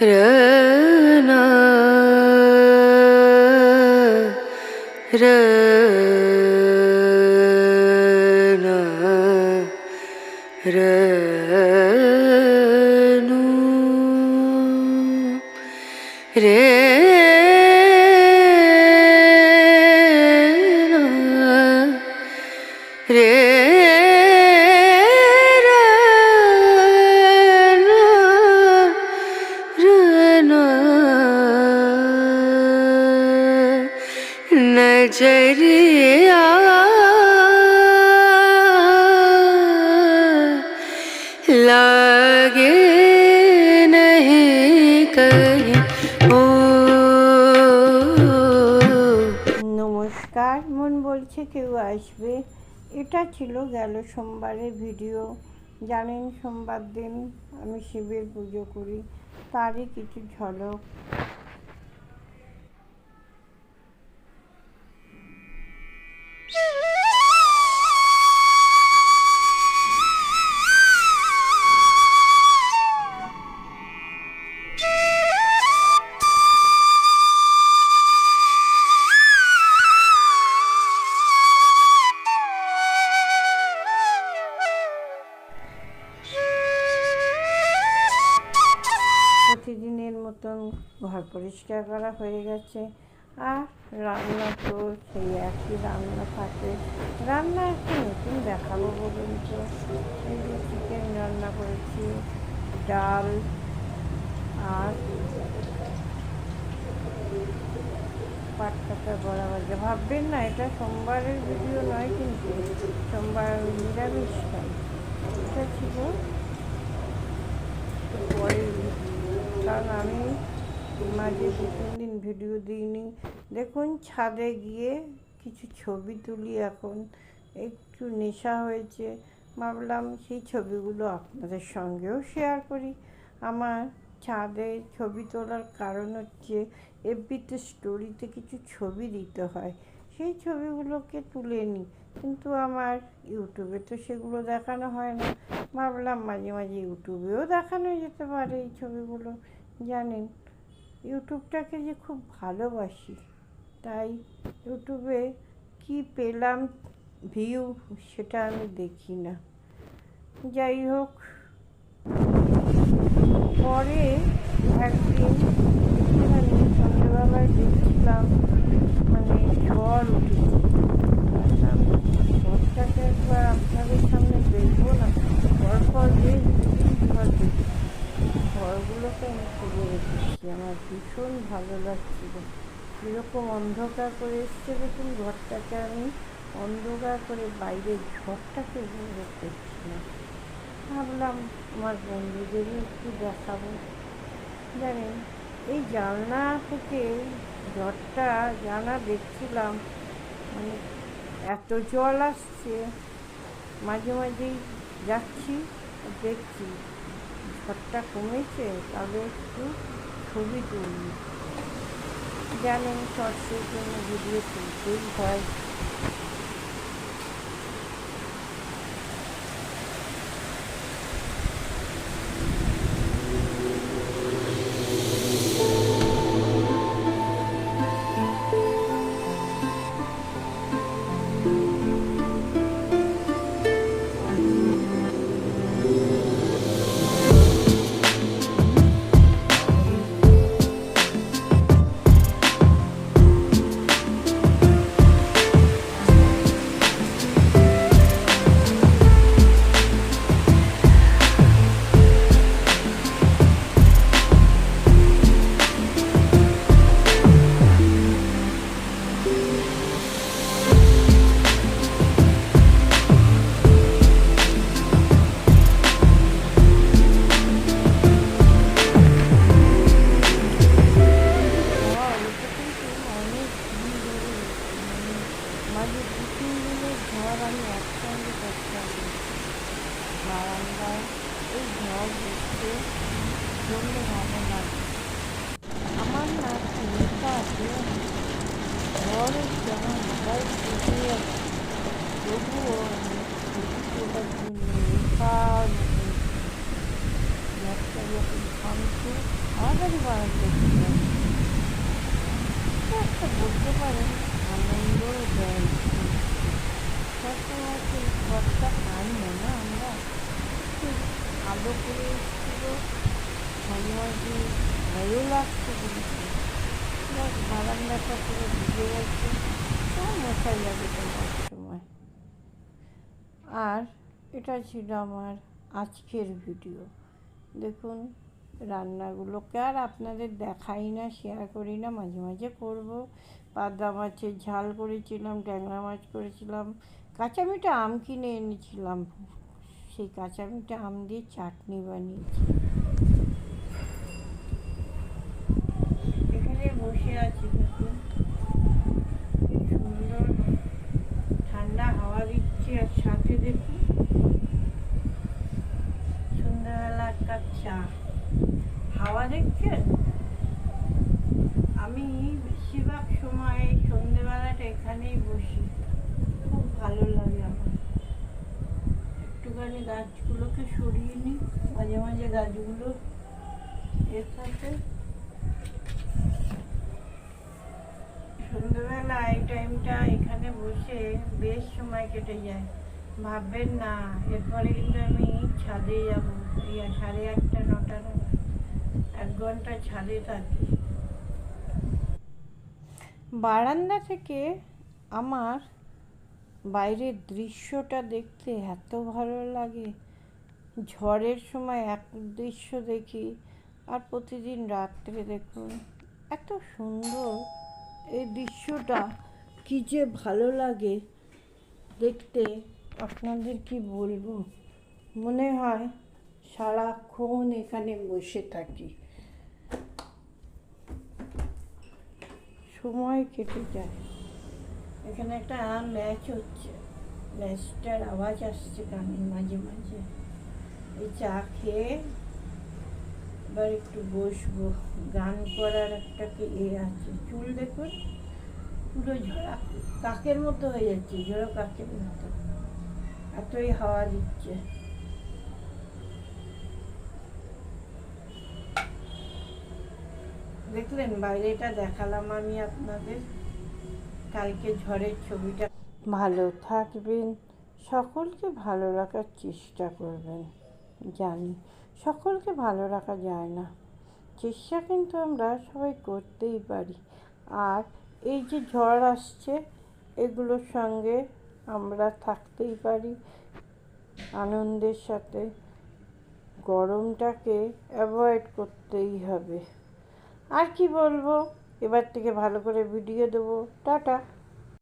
রনা রনু রে কেউ আসবে? এটা ছিল গেল সোমবারের ভিডিও। জানেন সোমবার দিন আমি শিবের পুজো করি, তারই কিছু ঝলক। মতন ঘর পরিষ্কার করা হয়ে গেছে। আর রান্না তো সেই একই রান্না থাকে। রান্না একটু নতুন দেখাবো বলুন তো। এই যে চিকেন রান্না করেছি, ডাল আর পাট কাটা বড়া ভাজা। ভাববেন না, এটা সোমবারের ভিডিও নয় কিন্তু সোমবার নিরামিষ খাই এটা ছিল পরের আমি মাঝে দু তিন দিন ভিডিও দিইনি। দেখুন, ছাদে গিয়ে কিছু ছবি তুলি এখন। একটু নেশা হয়েছে। ভাবলাম সেই ছবিগুলো আপনাদের সঙ্গেও শেয়ার করি। আমার ছাদে ছবি তোলার কারণ হচ্ছে এফবিতে স্টোরিতে কিছু ছবি দিতে হয়। সেই ছবিগুলোকে তুলে নিই কিন্তু আমার ইউটিউবে তো সেগুলো দেখানো হয় না। ভাবলাম মাঝে মাঝে ইউটিউবেও দেখানো যেতে পারে এই ছবিগুলো। জানেন, ইউটিউবটাকে যে খুব ভালোবাসি, তাই ইউটিউবে কি পেলাম ভিউ সেটা আমি দেখি না। যাই হোক, পরে একদিন সন্ধ্যেবেলায় দেখছিলাম মানে ঝড় উঠেছে ভাবলাম ঝড়টাকে একবার আপনাদের সামনে দেখব না পরপর বেশ দুদিন ঝড় দেখি ঘরগুলোকে আমি তুলে রেখেছি আমার ভীষণ ভালো লাগছিল। কীরকম অন্ধকার করে এসছে দেখুন ঘরটাকে আমি। অন্ধকার করে বাইরে ঝড়টাকে উপভোগ করছিলাম ভাবলাম আমার বন্ধুদেরও একটু দেখাবো। জানেন, এই জানলা থেকে ঝড়টা জানা দেখছিলাম মানে এত জল আসছে। মাঝে মাঝেই যাচ্ছি, দেখছি, ঝড়টা কমেছে তবে একটু ছবি তুলি জানেন শর্টসের জন্য ভিডিও তুলতেই হয় আমি একসঙ্গে করতাম বারান্দায় এই ঝড় দেখতে জন্য ভালো লাগে। আমার না একটা আছে ঝড় হচ্ছে আমার মোবাইল কেটে যাচ্ছে তবুও আমি ওটার জন্য বানাতে একটা বলতে পারেন আনন্দ দেয়। না আমরা। আলো এসেছিল ভালো আর এটা ছিল আমার আজকের ভিডিও। দেখুন রান্নাগুলোকে আর আপনাদের দেখাই না শেয়ার করি না, মাঝে মাঝে করব। পাবদা মাছের ঝাল করেছিলাম, ট্যাংরা মাছ করেছিলাম কাঁচা মিঠা আম কিনে এনেছিলাম। সেই কাঁচা মিঠা আম দিয়ে চাটনি বানিয়েছি। এখানে বসে আছি দেখুন। সুন্দর ঠান্ডা হাওয়া দিচ্ছে আর সাথে দেখুন। সন্ধ্যাবেলা এক কাপ চা। হাওয়া দেখছেন? আমি বেশিরভাগ সময় এই সন্ধ্যেবেলাটা এখানেই বসি। ভালো লাগে আমার। একটুখানি গাছগুলোকে সরিয়ে নিই মাঝে মাঝে গাছগুলো এর সাথে সন্ধ্যেবেলা এই টাইমটা এখানে বসে বেশ সময় কেটে যায়। ভাববেন না এরপরে কিন্তু আমি ছাদে যাব। সাড়ে আটটা নটা এক ঘণ্টা ছাদে থাকি। বারান্দা থেকে আমার বাইরের দৃশ্যটা দেখতে এত ভালো লাগে। ঝড়ের সময় এক দৃশ্য দেখি আর প্রতিদিন রাত্রে দেখুন এত সুন্দর। এই দৃশ্যটা কি যে ভালো লাগে দেখতে। আপনাদের কি বলব? মনে হয় সারাক্ষণ এখানে বসে থাকি। সময় কেটে যায়। এখানে একটা ম্যাচ হচ্ছে। ম্যাচটার আওয়াজ আসছে কানে মাঝে মাঝে। এই চা খেয়ে এবার একটু বসবো। গান করার একটা এ আছে। চুল দেখুন, পুরো ঝরা, কাকের মতো হয়ে যাচ্ছে, ঝোড়ো কাকের মতো। এতই হাওয়া দিচ্ছে। দেখলেন, বাইরেটা দেখালাম আমি আপনাদের। কালকে ঝড়ের ছবিটা ভালো থাকবেন, সকলকে ভালো রাখার চেষ্টা করবেন, জানি। সকলকে ভালো রাখা যায় না। চেষ্টা কিন্তু আমরা সবাই করতেই পারি। আর এই যে ঝড় আসছে, এগুলোর সঙ্গে আমরা থাকতেই পারি। আনন্দের সাথে গরমটাকে অ্যাভয়েড করতেই হবে। আর কি বলব? এবার থেকে ভালো করে ভিডিও দেবো। টাটা।